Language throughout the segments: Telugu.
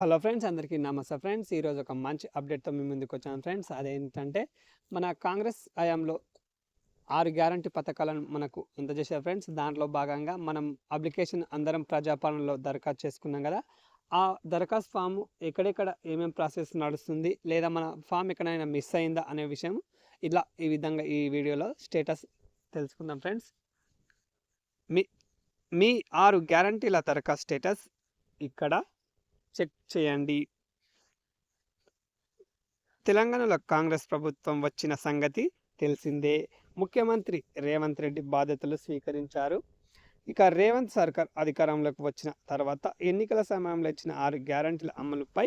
హలో ఫ్రెండ్స్ అందరికీ నమస్తే ఫ్రెండ్స్. ఈరోజు ఒక మంచి అప్డేట్తో మీ ముందుకు వచ్చాను ఫ్రెండ్స్. అదేంటంటే మన కాంగ్రెస్ హయాంలో ఆరు గ్యారంటీ పథకాలను మనకు అందజేశారు ఫ్రెండ్స్. దాంట్లో భాగంగా మనం అప్లికేషన్ అందరం ప్రజాపాలనలో దరఖాస్తు చేసుకున్నాం కదా. ఆ దరఖాస్తు ఫామ్ ఎక్కడెక్కడ ఏమేమి ప్రాసెస్ నడుస్తుంది లేదా మన ఫామ్ ఎక్కడైనా మిస్ అయిందా అనే విషయం ఇలా ఈ విధంగా ఈ వీడియోలో స్టేటస్ తెలుసుకుందాం ఫ్రెండ్స్. మీ మీ ఆరు గ్యారంటీల దరఖాస్తు స్టేటస్ ఇక్కడ చెక్ చేయండి. తెలంగాణలో కాంగ్రెస్ ప్రభుత్వం వచ్చిన సంగతి తెలిసిందే. ముఖ్యమంత్రి రేవంత్ రెడ్డి బాధ్యతలు స్వీకరించారు. ఇక రేవంత్ సర్కార్ అధికారంలోకి వచ్చిన తర్వాత ఎన్నికల సమయంలో ఇచ్చిన ఆరు గ్యారంటీల అమలుపై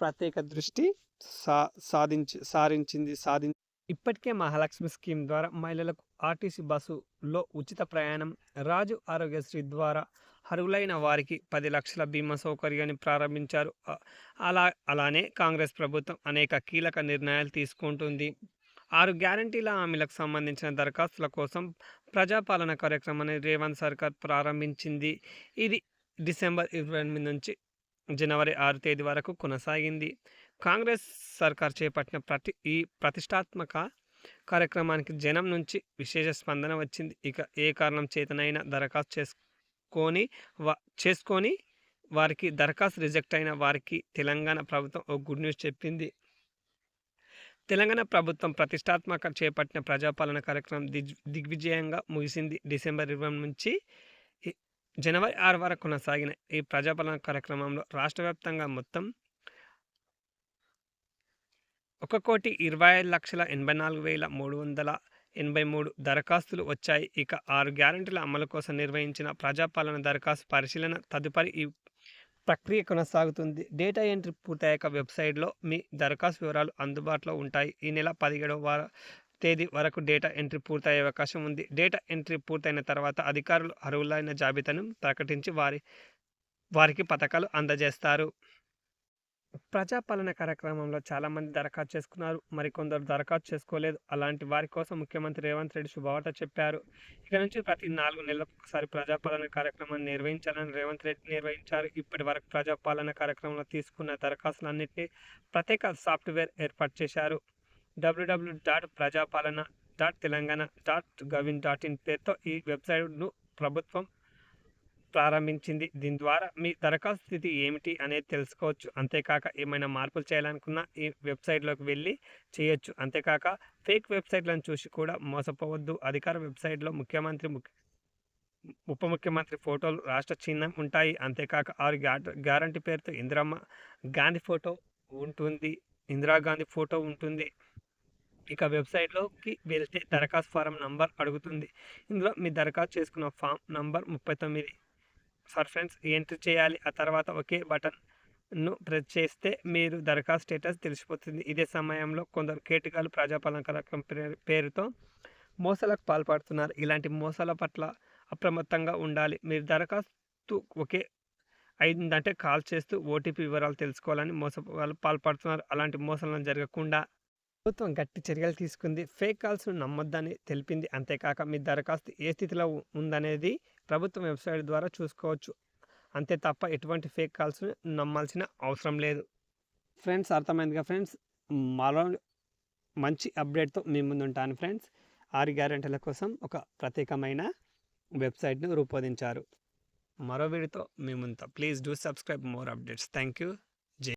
ప్రత్యేక దృష్టి సా సాధించి సారించింది సాధించి ఇప్పటికే మహాలక్ష్మి స్కీమ్ ద్వారా మహిళలకు ఆర్టీసీ బస్సులో ఉచిత ప్రయాణం రాజు ఆరోగ్యశ్రీ ద్వారా అర్హులైన వారికి పది లక్షల బీమా సౌకర్యాన్ని ప్రారంభించారు. అలా అలానే కాంగ్రెస్ ప్రభుత్వం అనేక కీలక నిర్ణయాలు తీసుకుంటుంది. ఆరు గ్యారంటీల హామీలకు సంబంధించిన దరఖాస్తుల కోసం ప్రజాపాలన కార్యక్రమాన్ని రేవంత్ సర్కార్ ప్రారంభించింది. ఇది డిసెంబర్ ఇరవై ఎనిమిది నుంచి జనవరి ఆరు తేదీ వరకు కొనసాగింది. కాంగ్రెస్ సర్కార్ చేపట్టిన ప్రతి ఈ ప్రతిష్టాత్మక కార్యక్రమానికి జనం నుంచి విశేష స్పందన వచ్చింది. ఇక ఏ కారణం చేతనైనా దరఖాస్తు చేసుకొని వా చేసుకొని వారికి దరఖాస్తు రిజెక్ట్ అయిన వారికి తెలంగాణ ప్రభుత్వం ఓ గుడ్ న్యూస్ చెప్పింది. తెలంగాణ ప్రభుత్వం ప్రతిష్టాత్మక చేపట్టిన ప్రజాపాలన కార్యక్రమం దిగ్ దిగ్విజయంగా ముగిసింది. డిసెంబర్ ఇరవై నుంచి జనవరి ఆరు వరకు కొనసాగిన ఈ ప్రజాపాలన కార్యక్రమంలో రాష్ట్ర వ్యాప్తంగా మొత్తం ఒక కోటి ఇరవై ఐదు లక్షల ఎనభై నాలుగు వేల మూడు వందల ఎనభై మూడు దరఖాస్తులు వచ్చాయి. ఇక ఆరు గ్యారంటీల అమలు కోసం నిర్వహించిన ప్రజాపాలన దరఖాస్తు పరిశీలన తదుపరి ఈ ప్రక్రియ కొనసాగుతుంది. డేటా ఎంట్రీ పూర్తయ్యాక వెబ్సైట్లో మీ దరఖాస్తు వివరాలు అందుబాటులో ఉంటాయి. ఈ నెల పదిహేడవ వార తేదీ వరకు డేటా ఎంట్రీ పూర్తయ్యే అవకాశం ఉంది. డేటా ఎంట్రీ పూర్తయిన తర్వాత అధికారులు అర్హులైన జాబితాను ప్రకటించి వారి వారికి పథకాలు అందజేస్తారు. ప్రజాపాలన కార్యక్రమంలో చాలామంది దరఖాస్తు చేసుకున్నారు. మరికొందరు దరఖాస్తు చేసుకోలేదు. అలాంటి వారి కోసం ముఖ్యమంత్రి రేవంత్ రెడ్డి శుభవార్త చెప్పారు. ఇక నుంచి ప్రతి నాలుగు నెలలకు ఒకసారి ప్రజాపాలన కార్యక్రమాన్ని నిర్వహించాలని రేవంత్ రెడ్డి నిర్వహించారు. ఇప్పటి వరకు ప్రజాపాలన కార్యక్రమంలో తీసుకున్న దరఖాస్తులన్నింటినీ ప్రత్యేక సాఫ్ట్వేర్ ఏర్పాటు చేశారు. W W dot Prajapalana dot Telangana dot gov dot in పేరుతో ఈ వెబ్సైట్ను ప్రభుత్వం ప్రారంభించింది. దీని ద్వారా మీ దరఖాస్తు స్థితి ఏమిటి అనేది తెలుసుకోవచ్చు. అంతేకాక ఏమైనా మార్పులు చేయాలనుకున్నా ఈ వెబ్సైట్లోకి వెళ్ళి చేయొచ్చు. అంతేకాక ఫేక్ వెబ్సైట్లను చూసి కూడా మోసపోవద్దు. అధికార వెబ్సైట్లో ముఖ్యమంత్రి ముఖ్య ఉప ముఖ్యమంత్రి ఫోటోలు రాష్ట్ర చిహ్నం ఉంటాయి. అంతేకాక ఆరు గ్యారంటీ పేరుతో ఇందిరమ్మ గాంధీ ఫోటో ఉంటుంది. ఇందిరాగాంధీ ఫోటో ఉంటుంది. ఇక వెబ్సైట్లోకి వెళ్తే దరఖాస్తు ఫారం నంబర్ అడుగుతుంది. ఇందులో మీ దరఖాస్తు చేసుకున్న ఫామ్ నంబర్ ముప్పై తొమ్మిది ఫర్ ఎంటర్ ఎంట్రీ చేయాలి. ఆ తర్వాత ఒకే బటన్ను ప్రెస్ చేస్తే మీరు దరఖాస్తు స్టేటస్ తెలిసిపోతుంది. ఇదే సమయంలో కొందరు కేటకాలు ప్రజాపాలన కార్యక్రమం పేరు- పేరుతో మోసాలకు పాల్పడుతున్నారు. ఇలాంటి మోసాల పట్ల అప్రమత్తంగా ఉండాలి. మీరు దరఖాస్తు ఒకే అయిందంటే కాల్ చేస్తూ ఓటీపీ వివరాలు తెలుసుకోవాలని మోస వాళ్ళు పాల్పడుతున్నారు. అలాంటి మోసాలను జరగకుండా ప్రభుత్వం గట్టి చర్యలు తీసుకుంది. ఫేక్ కాల్స్ నమ్మొద్దని తెలిపింది. అంతేకాక మీ దరఖాస్తు ఏ స్థితిలో ఉందనేది ప్రభుత్వం వెబ్సైట్ ద్వారా చూసుకోవచ్చు. అంతే తప్ప ఎటువంటి ఫేక్ కాల్స్ నమ్మాల్సిన అవసరం లేదు. ఫ్రెండ్స్ అర్థమైందిగా ఫ్రెండ్స్? మరో మంచి అప్డేట్తో మీ ముందు ఉంటాను ఫ్రెండ్స్. ఆరు గ్యారెంటీల కోసం ఒక ప్రత్యేకమైన వెబ్సైట్ను రూపొందించారు. మరో వీడితో మీ ముందు please do subscribe more updates. Thank you